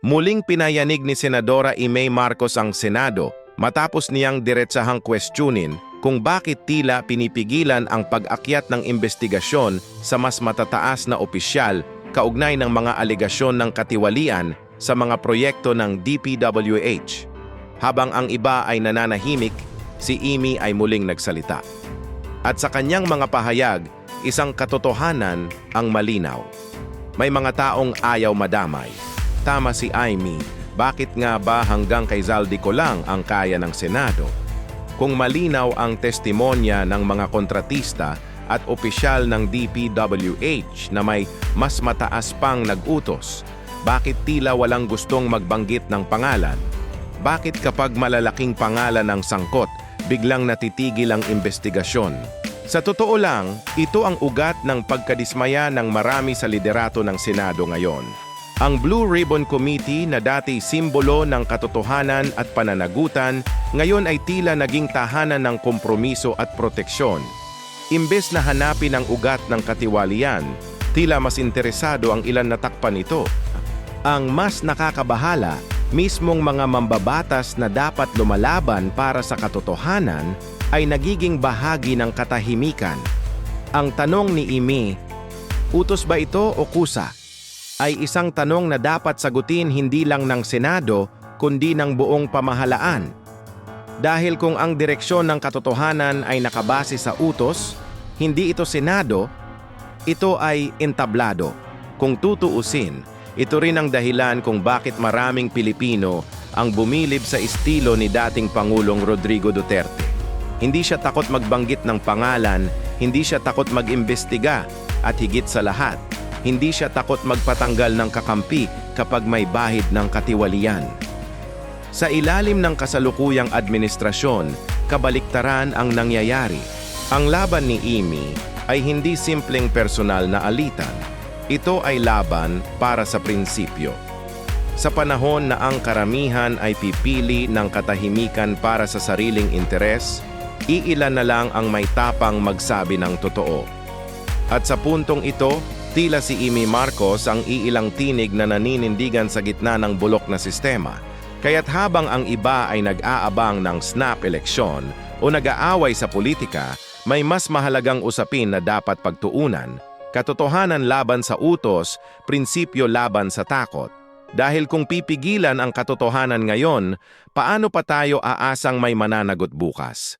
Muling pinayanig ni Senadora Imay Marcos ang Senado matapos niyang diretsahang questionin kung bakit tila pinipigilan ang pag-akyat ng investigasyon sa mas matataas na opisyal kaugnay ng mga alegasyon ng katiwalian sa mga proyekto ng DPWH. Habang ang iba ay nananahimik, si Amy ay muling nagsalita. At sa kanyang mga pahayag, isang katotohanan ang malinaw. May mga taong ayaw madamay. Tama si Amy, bakit nga ba hanggang kay Zaldico lang ang kaya ng Senado? Kung malinaw ang testimonya ng mga kontratista at opisyal ng DPWH na may mas mataas pang nag-utos, bakit tila walang gustong magbanggit ng pangalan? Bakit kapag malalaking pangalan ang sangkot, biglang natitigil ang investigasyon? Sa totoo lang, ito ang ugat ng pagkadismaya ng marami sa liderato ng Senado ngayon. Ang Blue Ribbon Committee na dati simbolo ng katotohanan at pananagutan, ngayon ay tila naging tahanan ng kompromiso at proteksyon. Imbes na hanapin ang ugat ng katiwalian, tila mas interesado ang ilan na takpan ito. Ang mas nakakabahala, mismong mga mambabatas na dapat lumalaban para sa katotohanan ay nagiging bahagi ng katahimikan. Ang tanong ni Imi, utos ba ito o kusa? Ay isang tanong na dapat sagutin hindi lang ng Senado, kundi ng buong pamahalaan. Dahil kung ang direksyon ng katotohanan ay nakabase sa utos, hindi ito Senado, ito ay entablado. Kung tutuusin, ito rin ang dahilan kung bakit maraming Pilipino ang bumilib sa estilo ni dating Pangulong Rodrigo Duterte. Hindi siya takot magbanggit ng pangalan, hindi siya takot mag-imbestiga, at higit sa lahat, hindi siya takot magpatanggal ng kakampi kapag may bahid ng katiwalian. Sa ilalim ng kasalukuyang administrasyon, kabaliktaran ang nangyayari. Ang laban ni Amy ay hindi simpleng personal na alitan. Ito ay laban para sa prinsipyo. Sa panahon na ang karamihan ay pipili ng katahimikan para sa sariling interes, iilan na lang ang may tapang magsabi ng totoo. At sa puntong ito, tila si Amy Marcos ang iilang tinig na naninindigan sa gitna ng bulok na sistema. Kaya't habang ang iba ay nag-aabang ng snap eleksyon o nag-aaway sa politika, may mas mahalagang usapin na dapat pagtuunan. Katotohanan laban sa utos, prinsipyo laban sa takot. Dahil kung pipigilan ang katotohanan ngayon, paano pa tayo aasang may mananagot bukas?